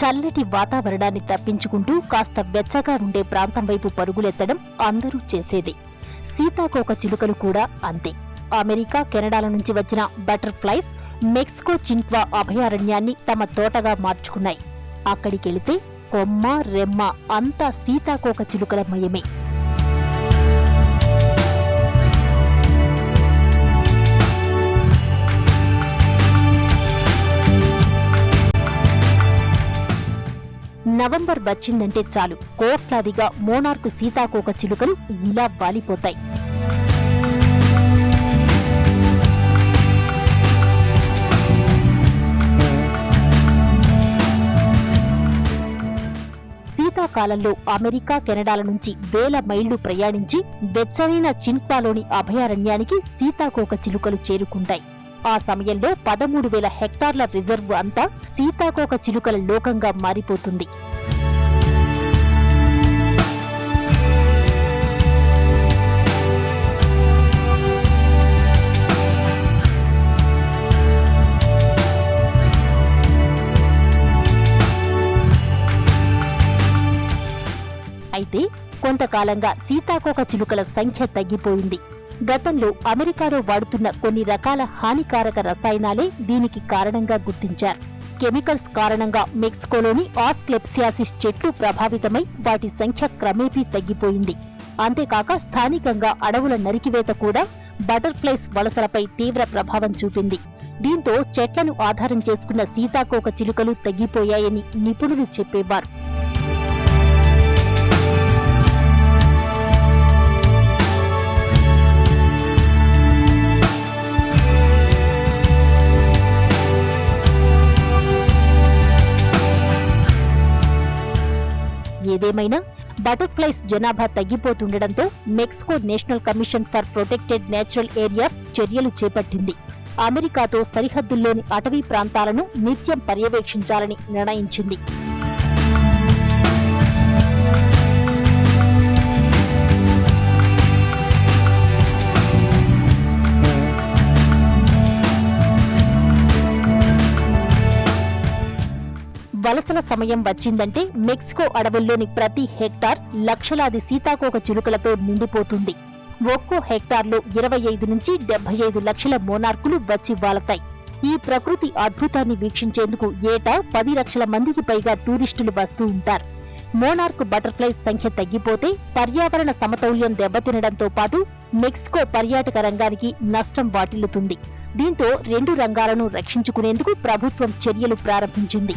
చల్లటి వాతావరణాన్ని తప్పించుకుంటూ కాస్త వెచ్చగా ఉండే ప్రాంతం వైపు పరుగులెత్తడం అందరూ చేసేది. సీతాకోక చిలుకలు కూడా అంతే. అమెరికా కెనడాల నుంచి వచ్చిన బటర్ఫ్లైస్ మెక్సికో చిన్క్వా అభయారణ్యాన్ని తమ తోటగా మార్చుకున్నాయి. అక్కడికెళితే కొమ్మ రెమ్మ అంతా సీతాకోక చిలుకల మయమే. నవంబర్ వచ్చిందంటే చాలు. కోట్లాదిగా మోనార్కు సీతాకోక చిలుకలు ఇలా వాలిపోతాయి. శీతాకాలంలో అమెరికా కెనడాల నుంచి వేల మైళ్ళు ప్రయాణించి వెచ్చనైన చిన్క్వాలోని అభయారణ్యానికి సీతాకోక చిలుకలు చేరుకుంటాయి. ఆ సమయంలో పదమూడు వేల హెక్టార్ల రిజర్వ్ అంతా సీతాకోక చిలుకల లోకంగా మారిపోతుంది. అయితే కొంతకాలంగా సీతాకోక చిలుకల సంఖ్య తగ్గిపోయింది. గతంలో అమెరికాలో వాడుతున్న కొన్ని రకాల హానికారక రసాయనాలే దీనికి కారణంగా గుర్తించారు. కెమికల్స్ కారణంగా మెక్సికోలోని ఆస్క్లెప్సియాసిస్ చెట్లు ప్రభావితమై వాటి సంఖ్య క్రమేపీ తగ్గిపోయింది. అంతేకాక స్థానికంగా అడవుల నరికివేత కూడా బటర్ఫ్లైస్ వలసలపై తీవ్ర ప్రభావం చూపింది. దీంతో చెట్లను ఆధారం చేసుకున్న సీతాకోక చిలుకలు తగ్గిపోయాయని నిపుణులు చెప్పేవారు. ఏదేమైనా బటర్ఫ్లైస్ జనాభా తగ్గిపోతుండటంతో Mexico national commission for protected natural areas చర్యలు చేపట్టింది. అమెరికాతో సరిహద్దుల్లోని అటవీ ప్రాంతాలను నిత్యం పర్యవేక్షించాలని నిర్ణయించింది. వలసల సమయం వచ్చిందంటే మెక్సికో అడవుల్లోని ప్రతి హెక్టార్ లక్షలాది సీతాకోక చిలుకలతో నిండిపోతుంది. ఒక్కో హెక్టార్లో ఇరవై ఐదు నుంచి డెబ్బై ఐదు లక్షల మోనార్కులు వచ్చి వాలతాయి. ఈ ప్రకృతి అద్భుతాన్ని వీక్షించేందుకు ఏటా పది లక్షల మందికి పైగా టూరిస్టులు వస్తూ ఉంటారు. మోనార్క్ బటర్ఫ్లై సంఖ్య తగ్గిపోతే పర్యావరణ సమతౌల్యం దెబ్బతినడంతో పాటు మెక్సికో పర్యాటక రంగానికి నష్టం వాటిల్లుతుంది. దీంతో రెండు రంగాలను రక్షించుకునేందుకు ప్రభుత్వం చర్యలు ప్రారంభించింది.